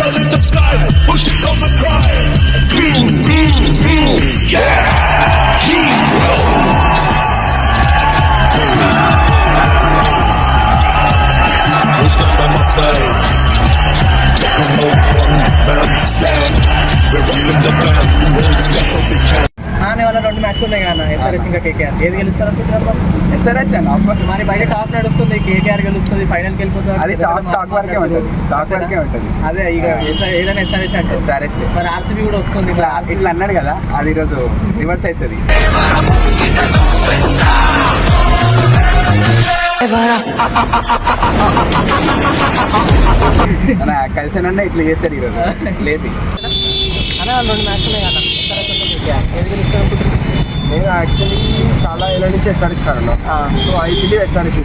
girl in the sky, push it gonna cry. Mm, mm, mm, yeah, heroes. Who's not by my side? Just a one man stand. We're all the band. Who the రెండు మ్యాచ్లు ఉన్నాయి కదా SRH ఇంకా KKR ఏది గెలుస్తారు అనుకుంటున్నారు? SRH అండి of course మరి బయట టాప్ నడుస్తుంది కేకేఆర్ గెలుస్తుంది ఫైనల్ వెళ్ళిపోతుంది అది టాక్ టాక్ వరకే ఉంటుంది. వరకే ఉంటుంది. అదే ఇక ఏదైనా ఎస్ఆర్హెచ్ అంటే. ఎస్ఆర్హెచ్ మరి ఆర్సీబీ కూడా వస్తుంది ఇట్లా ఇట్లా అన్నాడు కదా అది ఈరోజు రివర్స్ అవుతుంది. కలిసి ఉండే ఇట్లా చేస్తాడు ఈరోజు. లేపి అనే వాళ్ళు రెండు మ్యాచ్లు ఉన్నాయి కదా ఎస్ఆర్హెచ్ ఏది యాక్చువల్లీ చాలా ఏళ్ళ నుంచి ఎస్ఆర్హెచ్ కారణం సో ఐ ఉంది ఎస్ఆర్హెచ్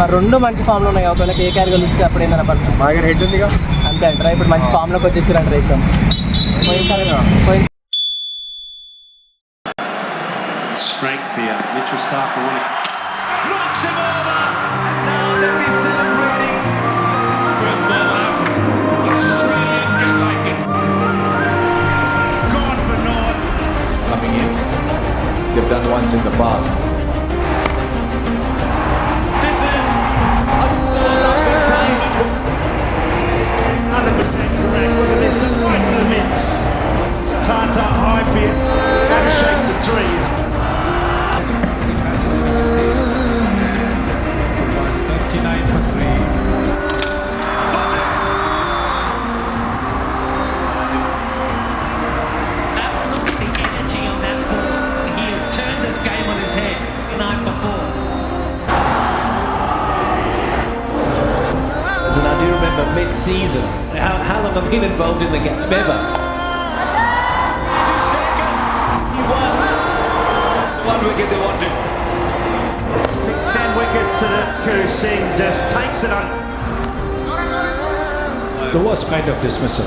మరి రెండు మంచి ఫామ్లో ఉన్నాయి ఒకవేళ కేకేఆర్ గెలిస్తే అప్పుడు ఏంటన్నా పడుతుంది మా దగ్గర హెడ్ ఉందిగా అంతే అంటారా ఇప్పుడు మంచి ఫామ్లోకి వచ్చేసి పోయినసారి పోయిన strength here. Mitchell Starker wanting. Knocks him over, and now they'll be celebrating. First ball has Australian get back it. Gone for North. coming in. They've done once in the past. Remember mid-season how, how long I've been involved in the game ever. One wicket they wanted. picked 10 wickets and Kuru Singh just takes it on. The worst kind of dismissal.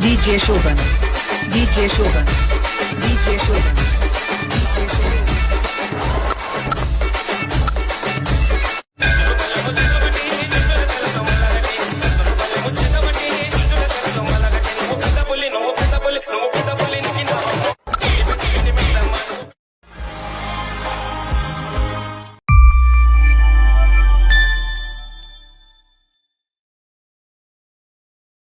DJ Shogun. DJ Shogun. DJ Shogun.